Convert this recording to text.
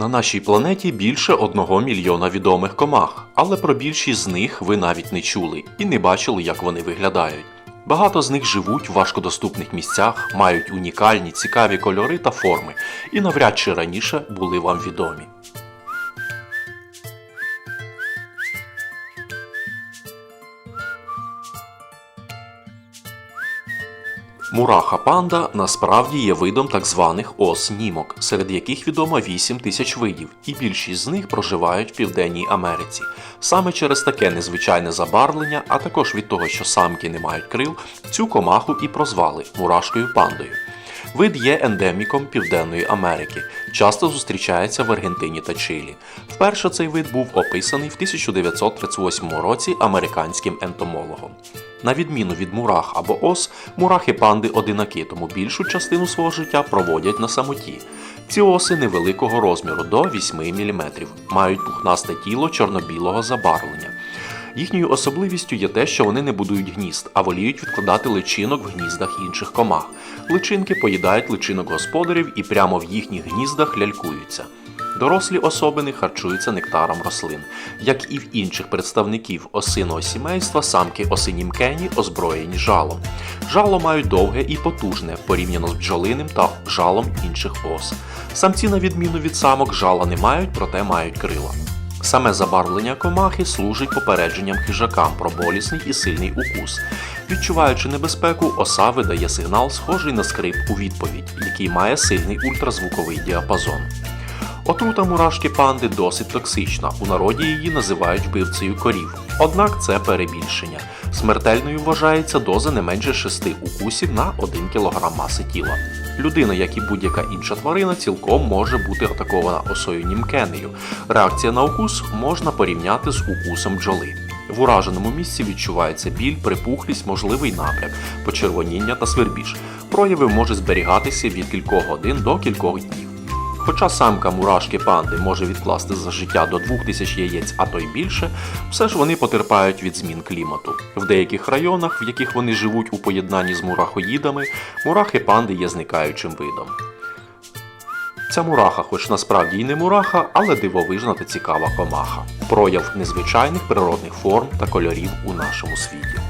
На нашій планеті більше одного мільйона відомих комах, але про більшість з них ви навіть не чули і не бачили, як вони виглядають. Багато з них живуть в важкодоступних місцях, мають унікальні, цікаві кольори та форми, і навряд чи раніше були вам відомі. Мураха панда насправді є видом так званих ос-німок, серед яких відомо 8 тисяч видів, і більшість з них проживають в Південній Америці. Саме через таке незвичайне забарвлення, а також від того, що самки не мають крил, цю комаху і прозвали мурашкою пандою. Вид є ендеміком Південної Америки, часто зустрічається в Аргентині та Чилі. Вперше цей вид був описаний в 1938 році американським ентомологом. На відміну від мурах або ос, мурахи панди одинаки, тому більшу частину свого життя проводять на самоті. Ці оси невеликого розміру до 8 мм, мають пухнасте тіло чорно-білого забарвлення. Їхньою особливістю є те, що вони не будують гнізд, а воліють відкладати личинок в гніздах інших комах. Личинки поїдають личинок господарів і прямо в їхніх гніздах лялькуються. Дорослі особини харчуються нектаром рослин. Як і в інших представників осиного сімейства, самки осинімкені озброєні жалом. Жало мають довге і потужне порівняно з бджолиним та жалом інших ос. Самці, на відміну від самок, жала не мають, проте мають крила. Саме забарвлення комахи служить попередженням хижакам про болісний і сильний укус. Відчуваючи небезпеку, оса видає сигнал, схожий на скрип у відповідь, який має сильний ультразвуковий діапазон. Отрута мурашки панди досить токсична. У народі її називають вбивцею корів. Однак це перебільшення. Смертельною вважається доза не менше 6 укусів на 1 кг маси тіла. Людина, як і будь-яка інша тварина, цілком може бути атакована осою німкенею. Реакція на укус можна порівняти з укусом бджоли. В ураженому місці відчувається біль, припухлість, можливий напряк, почервоніння та свербіж. Прояви можуть зберігатися від кількох годин до кількох днів. Хоча самка мурашки панди може відкласти за життя до 2000 яєць, а то й більше, все ж вони потерпають від змін клімату. В деяких районах, в яких вони живуть у поєднанні з мурахоїдами, мурахи панди є зникаючим видом. Ця мураха, хоч насправді й не мураха, але дивовижна та цікава комаха. Прояв незвичайних природних форм та кольорів у нашому світі.